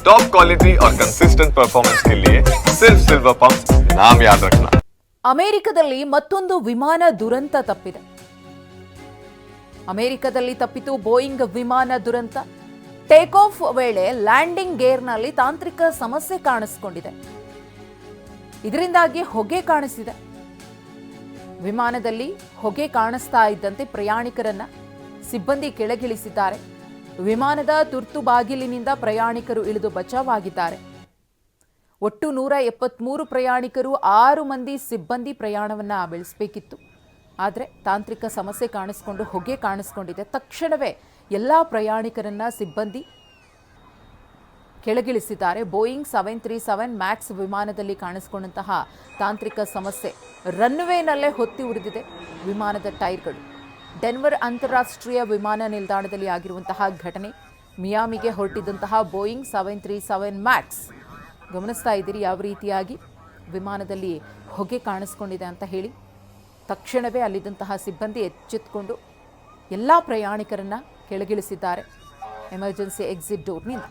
Top quality और consistent performance के लिए सिर्फ सिल्वर पंप नाम याद रखना ಅಮೆರಿಕದಲ್ಲಿ ಮತ್ತೊಂದು ವಿಮಾನ ದುರಂತ ತಪ್ಪಿದೆ ಅಮೆರಿಕದಲ್ಲಿ ತಪ್ಪಿತು ಬೋಯಿಂಗ್ ವಿಮಾನ ದುರಂತ ಟೇಕ್ ಆಫ್ ವೇಳೆ ಲ್ಯಾಂಡಿಂಗ್ ಗೇರ್ನಲ್ಲಿ ತಾಂತ್ರಿಕ ಸಮಸ್ಯೆ ಕಾಣಿಸಿಕೊಂಡಿದೆ ಇದರಿಂದಾಗಿ ಹೊಗೆ ಕಾಣಿಸಿದೆ ವಿಮಾನದಲ್ಲಿ ಹೊಗೆ ಕಾಣಿಸ್ತಾ ಇದ್ದಂತೆ ಪ್ರಯಾಣಿಕರನ್ನ ಸಿಬ್ಬಂದಿ ಕೆಳಗಿಳಿಸಿದ್ದಾರೆ ವಿಮಾನದ ತುರ್ತು ಬಾಗಿಲಿನಿಂದ ಪ್ರಯಾಣಿಕರು ಇಳಿದು ಬಚಾವಾಗಿದ್ದಾರೆ. ಒಟ್ಟು ನೂರ ಎಪ್ಪತ್ಮೂರು ಪ್ರಯಾಣಿಕರು ಆರು ಮಂದಿ ಸಿಬ್ಬಂದಿ ಪ್ರಯಾಣವನ್ನ ಬೆಳೆಸಬೇಕಿತ್ತು. ಆದರೆ ತಾಂತ್ರಿಕ ಸಮಸ್ಯೆ ಕಾಣಿಸ್ಕೊಂಡು, ಹೊಗೆ ಕಾಣಿಸ್ಕೊಂಡಿದೆ. ತಕ್ಷಣವೇ ಎಲ್ಲ ಪ್ರಯಾಣಿಕರನ್ನ ಸಿಬ್ಬಂದಿ ಕೆಳಗಿಳಿಸಿದ್ದಾರೆ. Boeing seven three seven max ವಿಮಾನದಲ್ಲಿ ಕಾಣಿಸ್ಕೊಂಡಂತಹ ತಾಂತ್ರಿಕ ಸಮಸ್ಯೆ ರನ್ವೇನಲ್ಲೇ ಹೊತ್ತಿ ಉರಿದಿದೆ. ವಿಮಾನದ ಟೈರ್ಗಳು ಡೆನ್ವರ್ ಅಂತಾರಾಷ್ಟ್ರೀಯ ವಿಮಾನ ನಿಲ್ದಾಣದಲ್ಲಿ ಆಗಿರುವಂತಹ ಘಟನೆ. ಮಿಯಾಮಿಗೆ ಹೊರಟಿದ್ದಂತಹ Boeing seven three seven max. ಗಮನಿಸ್ತಾ ಇದ್ದೀರಿ, ಯಾವ ರೀತಿಯಾಗಿ ವಿಮಾನದಲ್ಲಿ ಹೊಗೆ ಕಾಣಿಸ್ಕೊಂಡಿದೆ ಅಂತ ಹೇಳಿ. ತಕ್ಷಣವೇ ಅಲ್ಲಿದ್ದಂತಹ ಸಿಬ್ಬಂದಿ ಎಚ್ಚೆತ್ತುಕೊಂಡು ಎಲ್ಲ ಪ್ರಯಾಣಿಕರನ್ನು ಕೆಳಗಿಳಿಸಿದ್ದಾರೆ. Emergency exit ಡೋರ್ನಿಂದ.